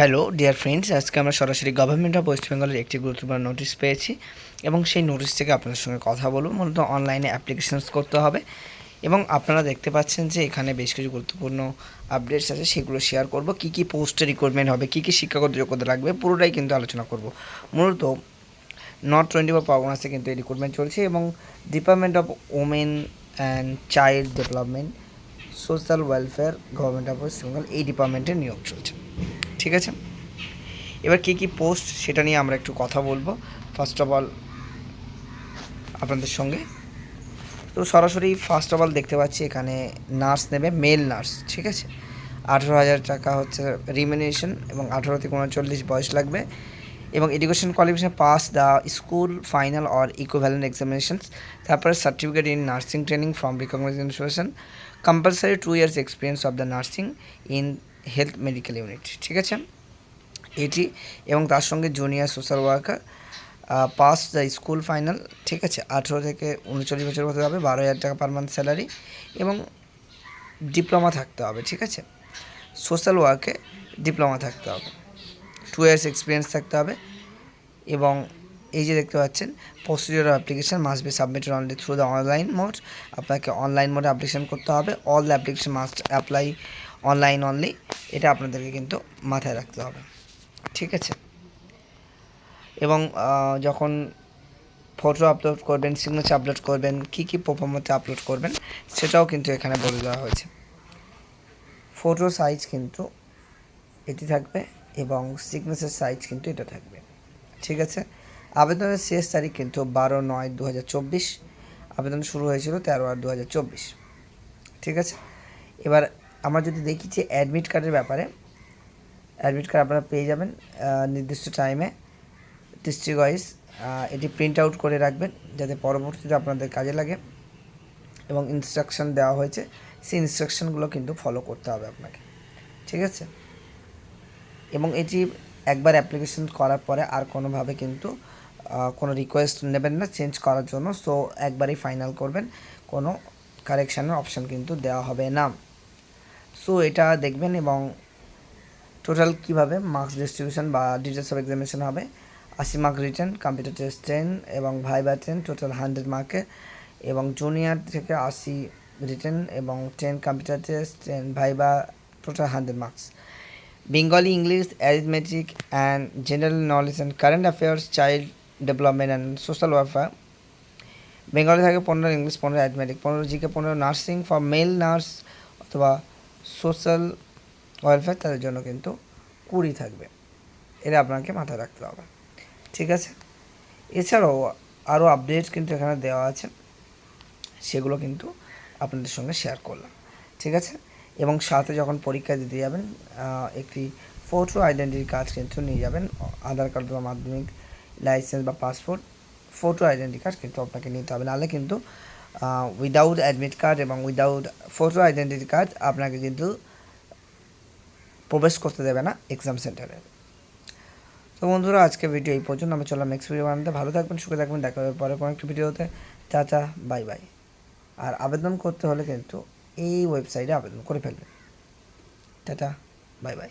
Hello dear friends আজকে আমরা সরাসরি গভর্নমেন্ট অফ ওয়েস্ট বেঙ্গলের একটি গুরুত্বপূর্ণ নোটিশ পেয়েছি এবং সেই নোটিশ থেকে আপনাদের সঙ্গে কথা বলব। মূলত অনলাইনে অ্যাপ্লিকেশনস করতে হবে এবং আপনারা দেখতে পাচ্ছেন যে এখানে বেশ কিছু গুরুত্বপূর্ণ আপডেটস আছে, সেগুলো শেয়ার করব। কী কী পোস্টে রিক্রুটমেন্ট হবে, কী কী শিক্ষাগত যোগ্যতা লাগবে, পুরোটাই কিন্তু আলোচনা করব। মূলত নর্থ টোয়েন্টি ফোর পারগনাসে কিন্তু এই রিক্রুটমেন্ট চলছে এবং department of women and child development social welfare government of West Bengal এই ডিপার্টমেন্টের নিয়োগ চলছে। ঠিক আছে? এবার কী কী পোস্ট সেটা নিয়ে আমরা একটু কথা বলব। ফার্স্ট অফ অল আপনাদের সঙ্গে। তো সরাসরি ফার্স্ট অফ অল দেখতে পাচ্ছি এখানে নার্স নেবে মেল নার্স ঠিক আছে? আঠেরো হাজার টাকা হচ্ছে রিমিনেশন এবং আঠেরো থেকে উনচল্লিশ বয়স লাগবে এবং education qualification pass the school final or equivalent examinations তারপরে certificate in nursing training from recognise institution compulsory two years experience of the nursing in health medical unit ঠিক আছে? এটি এবং তার সঙ্গে junior social worker pass the school final ঠিক আছে? আঠেরো থেকে উনচল্লিশ বছর হতে হবে, বারো হাজার টাকা পার মান্থ স্যালারি এবং ডিপ্লোমা থাকতে হবে, ঠিক আছে? সোশ্যাল ওয়ার্কে ডিপ্লোমা থাকতে হবে। টু ইয়ার্স এক্সপিরিয়েন্স থাকতে হবে এবং এই যে দেখতে পাচ্ছেন procedure application must be submitted only through the online mode আপনাকে অনলাইন মোডে অ্যাপ্লিকেশন করতে হবে। All the application must apply online only এটা আপনাদেরকে কিন্তু মাথায় রাখতে হবে। ঠিক আছে? এবং যখন ফটো আপলোড করবেন সিগনেচার আপলোড করবেন, কী কী পারফরমেন্সে আপলোড করবেন, সেটাও কিন্তু এখানে বলে দেওয়া হয়েছে। ফটো সাইজ কিন্তু এটি থাকবে এবং সিগনেচার সাইজ কিন্তু এটা থাকবে। ঠিক আছে? আবেদনের শেষ তারিখ কিন্তু বারো নয় দু আবেদন শুরু হয়েছিল তেরো আট দু ঠিক আছে? এবার আমরা যদি দেখি যে অ্যাডমিট কার্ডের ব্যাপারে অ্যাডমিট কার্ড আপনারা পেয়ে যাবেন নির্দিষ্ট টাইমে ডিস্ট্রিক্ট ওয়াইজ এটি প্রিন্ট আউট করে রাখবেন, যাতে পরবর্তীতে আপনাদের কাজে লাগে। এবং ইনস্ট্রাকশন দেওয়া হয়েছে, সেই ইনস্ট্রাকশনগুলো কিন্তু ফলো করতে হবে আপনাকে। ঠিক আছে? এবং এটি একবার অ্যাপ্লিকেশন করার পরে আর কোনোভাবে কিন্তু কোনো রিকোয়েস্ট নেবেন না চেঞ্জ করার জন্য। সো একবারই ফাইনাল করবেন, কোনো কারেকশানের অপশান কিন্তু দেওয়া হবে না। সো এটা দেখবেন এবং টোটাল কীভাবে মার্কস ডিস্ট্রিবিউশন বা ডিটেলস অফ এক্সামিনেশন হবে। আশি mark written computer test ten এবং ভাইবা টেন টোটাল হান্ড্রেড মার্কের এবং জুনিয়র থেকে আশি রিটার্ন এবং ten computer test ten viva total hundred marks Bengali English arithmetic and general knowledge and current affairs child development and social welfare Bengali থাকে পনেরো English পনেরো arithmetic পনেরো GK পনেরো নার্সিং ফর মেল নার্স অথবা social welfare তাদের জন্য কিন্তু কুড়ি থাকবে। এটা আপনাকে মাথায় রাখতে হবে। ঠিক আছে? এছাড়াও আরও আপডেট কিন্তু এখানে দেওয়া আছে। সেগুলো কিন্তু আপনাদের সঙ্গে শেয়ার করলাম। ঠিক আছে? এবং সাথে যখন পরীক্ষা দিতে যাবেন একটি ফটো আইডেন্টিটি কার্ড কিন্তু নিয়ে যাবেন, আধার কার্ড বা মাধ্যমিক লাইসেন্স বা পাসপোর্ট ফটো আইডেন্টি কার্ড কিন্তু আপনাকে নিতে হবে। নাহলে কিন্তু উইদাউট অ্যাডমিট কার্ড এবং উইদাউট ফটো আইডেন্টিটি কার্ড আপনাকে কিন্তু প্রবেশ করতে দেবে না এক্সাম সেন্টারে তো বন্ধুরা আজকে ভিডিও এই পর্যন্ত। আমি চললাম নেক্সট ভিডিও বানাতে। ভালো থাকবেন, সুখে থাকবেন। দেখা হবে পরে কোনো একটা ভিডিওতে চাচা বাই বাই আর আবেদন করতে হলে কিন্তু এই ওয়েবসাইটে আবেদন করে ফেলবেন। Tata bye bye